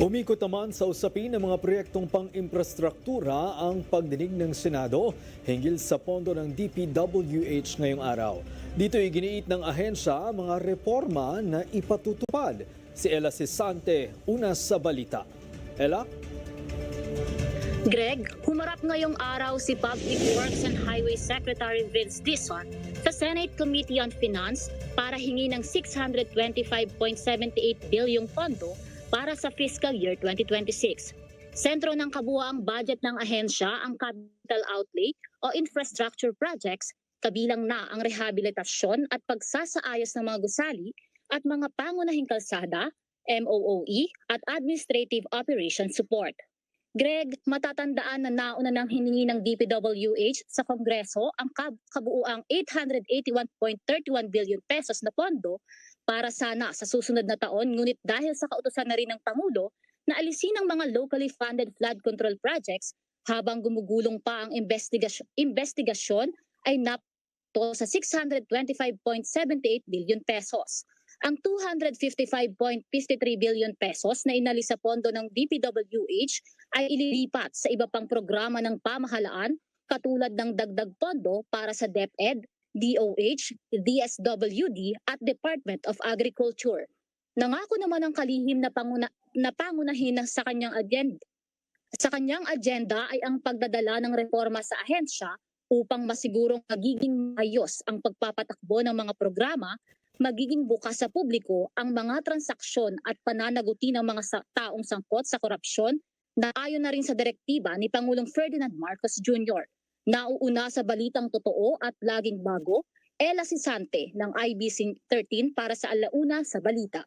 Umikot naman sa usapin ng mga proyektong pang-infrastruktura ang pagdinig ng Senado hinggil sa pondo ng DPWH ngayong araw. Dito iginiit ng ahensya mga reforma na ipatutupad. Si Ella Sisante, una sa balita. Ella? Greg, humarap ngayong araw si Public Works and Highway Secretary Vince Dizon sa Senate Committee on Finance para hingi ng 625.78 bilyong pondo para sa fiscal year 2026. Sentro ng kabuuang budget ng ahensya ang capital outlay o infrastructure projects kabilang na ang rehabilitasyon at pagsasaayos ng mga gusali at mga pangunahing kalsada, MOOE at administrative operation support. Greg, matatandaan na nauna ng hiningi ng DPWH sa Kongreso ang kab- kabuuang 881.31 billion pesos na pondo para sana sa susunod na taon ngunit dahil sa kautusan na rin ng Pangulo na alisin ang mga locally funded flood control projects habang gumugulong pa ang investigasyon, investigasyon ay napto sa 625.78 billion pesos. Ang 255.53 billion pesos na inali sa pondo ng DPWH ay ililipat sa iba pang programa ng pamahalaan katulad ng dagdag pondo para sa DepEd, DOH, DSWD at Department of Agriculture. Nangako naman ang kalihim na, panguna, na pangunahin ng sa kanyang agenda. Sa kanyang agenda ay ang pagdadala ng reforma sa ahensya upang masigurong magiging ayos ang pagpapatakbo ng mga programa, magiging bukas sa publiko ang mga transaksyon at pananaguti ng mga taong sangkot sa korupsyon na ayon na rin sa direktiba ni Pangulong Ferdinand Marcos Jr. Nauuna sa balitang totoo at laging bago, Ella Sisante ng IBC 13 para sa Alauna sa Balita.